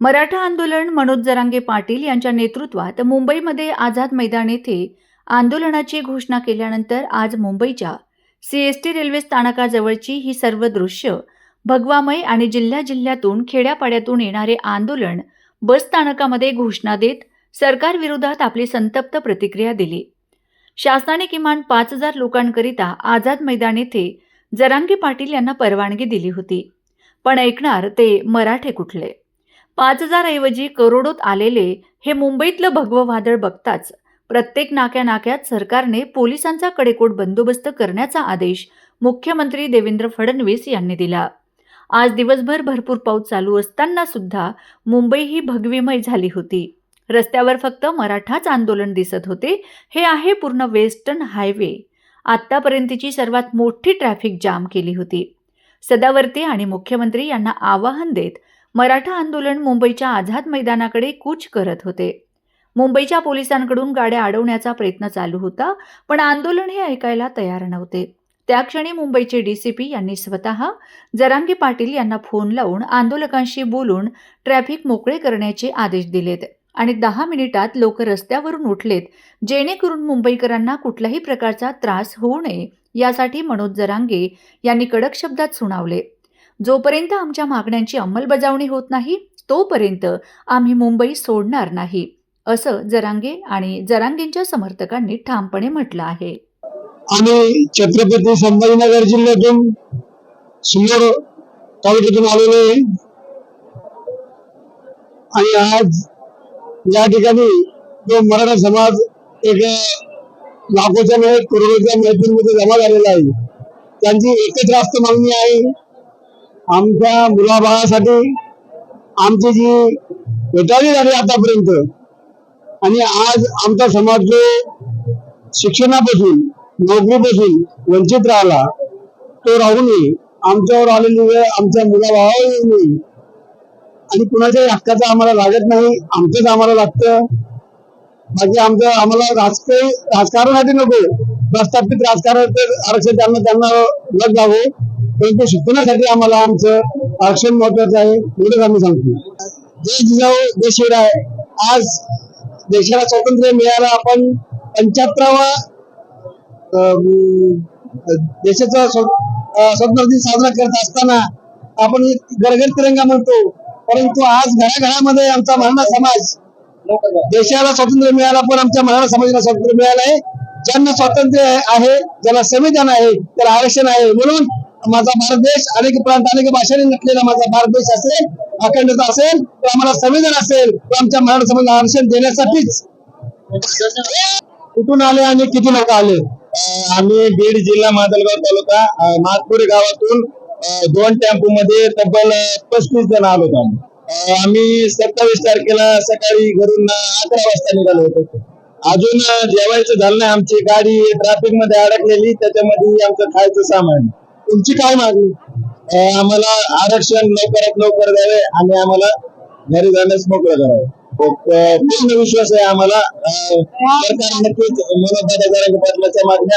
मराठा आंदोलन मनोज जरांगे पाटील यांच्या नेतृत्वात मुंबईमध्ये आझाद मैदान येथे आंदोलनाची घोषणा केल्यानंतर आज मुंबईच्या सीएसटी रेल्वे स्थानकाजवळची ही सर्व दृश्य भगवामय आणि जिल्ह्या जिल्ह्यातून खेड्यापाड्यातून येणारे आंदोलन बस स्थानकामध्ये घोषणा देत सरकारविरोधात आपली संतप्त प्रतिक्रिया दिली. शासनाने किमान पाच हजार लोकांकरिता आझाद मैदान येथे जरांगे पाटील यांना परवानगी दिली होती. पण ऐकणार ते मराठे कुठले? पाच हजारऐवजी करोडोत आलेले हे मुंबईतलं भगवं वादळ बघताच प्रत्येक नाक्या नाक्यात सरकारने पोलिसांचा कडेकोट बंदोबस्त करण्याचा आदेश मुख्यमंत्री देवेंद्र फडणवीस यांनी दिला. आज दिवसभर भरपूर पाऊस चालू असताना सुद्धा मुंबई ही भगवीमय झाली होती. रस्त्यावर फक्त मराठाच आंदोलन दिसत होते हे आहे पूर्ण वेस्टर्न हायवे. आत्तापर्यंतची सर्वात मोठी ट्रॅफिक जाम केली होती. सदावर्ती आणि मुख्यमंत्री यांना आवाहन देत मराठा आंदोलन मुंबईच्या आझाद मैदानाकडे कूच करत होते. मुंबईच्या पोलिसांकडून गाड्या अडवण्याचा प्रयत्न चालू होता पण आंदोलन हे ऐकायला तयार नव्हते. त्या क्षणी मुंबईचे डीसीपी यांनी स्वतः जरांगे पाटील यांना फोन लावून आंदोलकांशी बोलून ट्रॅफिक मोकळे करण्याचे आदेश दिलेत आणि दहा मिनिटात लोक रस्त्यावरून उठलेत जेणेकरून मुंबईकरांना कुठल्याही प्रकारचा त्रास होऊ नये यासाठी मनोज जरांगे यांनी कडक शब्दात सुनावले. जोपर्यंत आमच्या मागण्यांची अंमलबजावणी होत नाही तोपर्यंत आम्ही मुंबई सोडणार नाही असं जरांगे आणि जरांगेंच्या समर्थकांनी ठामपणे म्हटलं आहे. आम्ही छत्रपती संभाजीनगर जिल्ह्यातून सिल्लोड तालुक्यातून आलेलो आहे. आणि आज या ठिकाणी जो मराठा समाज एक लाखोच्या नव्हे करोडोच्या मैत्रीमध्ये जमा झालेला आहे. त्यांची एकच रास्त मागणी आहे आमच्या मुलाबाळासाठी आमची जी भेटाळी झाली आतापर्यंत आणि आज आमचा समाज जो शिक्षणापासून नोकरीपासून वंचित राहिला तो राहू नये. आमच्यावर आलेली वेळ आमच्या मुलाबाळावर येऊ नये. आणि कुणाच्याही हक्काचा आम्हाला लागत नाही आमचंच आम्हाला लागतं. बाकी आमचं आम्हाला राजकीय राजकारणासाठी नको. प्रस्थापित राजकारण आरक्षण त्यांना त्यांना लग जावं परंतु शिक्षणासाठी आम्हाला आमचं आरक्षण महत्वाचं आहे एवढंच आम्ही सांगतो. जय जिजाऊ जय शिवराय. आज देशाला स्वातंत्र्य मिळायला आपण पंच्याहत्तरावा देशाचा स्वातंत्र्य दिन साजरा करत असताना आपण गरगर तिरंगा म्हणतो परंतु आज घराघरामध्ये आमचा मराठा समाज देशाला स्वातंत्र्य मिळाला पण आमच्या मराठा समाजाला स्वातंत्र्य मिळालं आहे. ज्यांना स्वातंत्र्य आहे ज्याला संविधान आहे त्याला आरक्षण आहे म्हणून माझा भारत देश अनेक प्रांत अनेक भाषेने नटलेला माझा भारत देश असेल अखंडता असेल तर आम्हाला संविधान असेल तर आमच्या मराठा समाजाला आरक्षण देण्यासाठीच. कुठून आले आणि किती लोक आले? आम्ही बीड जिल्हा माजलगाव तालुका नागपूर गावातून दोन टेम्पो मध्ये तब्बल पस्तीस जण आलो होतो आम्ही. आम्ही सत्तावीस तारखेला सकाळी घरून अकरा वाजता निघालो होतो. अजून जेवायचं झालं नाही. आमची गाडी ट्रॅफिकमध्ये अडकलेली त्याच्यामध्ये आमचं खायचं सामान. तुमची काय मागणी? आम्हाला आरक्षण लवकरात लवकर द्यावे आणि आम्हाला घरी जाण्यास मोकळं करावं. पूर्ण विश्वास आहे आम्हाला. सरकार नक्कीच मनोज दादा पाटलाच्या मागण्या